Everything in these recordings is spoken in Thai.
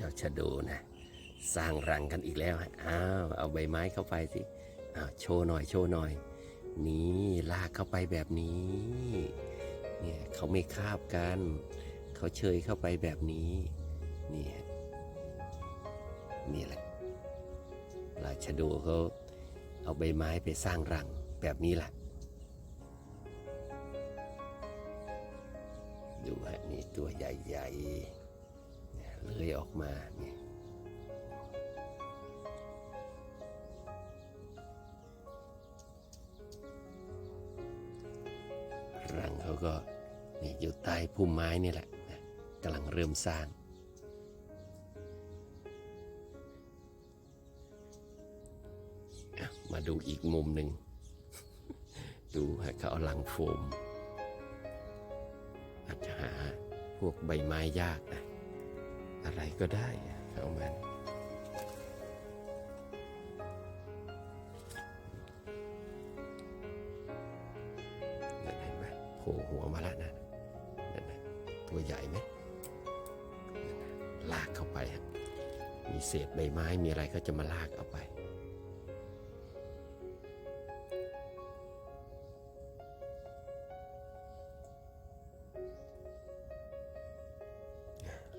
เจ้าชะโดนะ สร้างรังกันอีกแล้วอ้าวเอาใบไม้เข้าไปสิอ้าวโชว์หน่อยโชว์หน่อย นี่ลากเข้าไปแบบนี้เนี่ยเขาไม่คาบกัน เขาเชยเข้าไปแบบนี้นี่นี่แหละราชโดเขาเอาใบไม้ไปสร้างรังแบบนี้แหละดูฮะนี่ตัวใหญ่ๆ เลื้อยออกมาเนี่ยรังเขาก็นี่อยู่ใต้พุ่มไม้นี่แหละนะกำลังเริ่มสร้าง มาดูอีกมุมหนึ่ง ดูเขาเอาลังโฟมอาจจะหาพวกใบไม้ยากนะ อะไรก็ได้อะเอามันนั่นเห็นไหมโผล่หัวมาแล้วนะนั่นนะตัวใหญ่ไหมลากเข้าไป มีเศษใบไม้มีอะไรก็จะมาลากเอาไป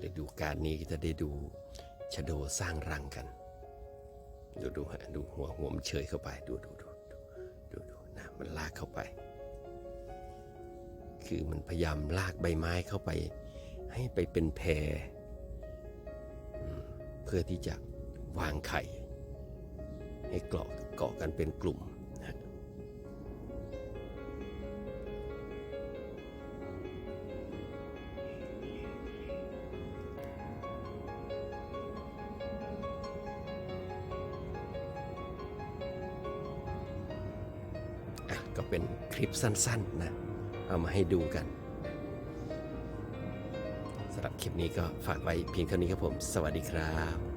ฤดูการนี้จะได้ดูชะโดสร้างรังกัน ดูดูฮะดูหัวหัวมันเฉยเข้าไป ดูดูดูดูดูนะมันลากเข้าไป คือมันพยายามลากใบไม้เข้าไป ให้ไปเป็นแพรเพื่อที่จะวางไข่ ให้เกาะเกาะกันเป็นกลุ่ม ก็เป็นคลิปสั้นๆนะ เอามาให้ดูกันสำหรับคลิปนี้ก็ฝากไว้เพียงเท่านี้ครับผม สวัสดีครับ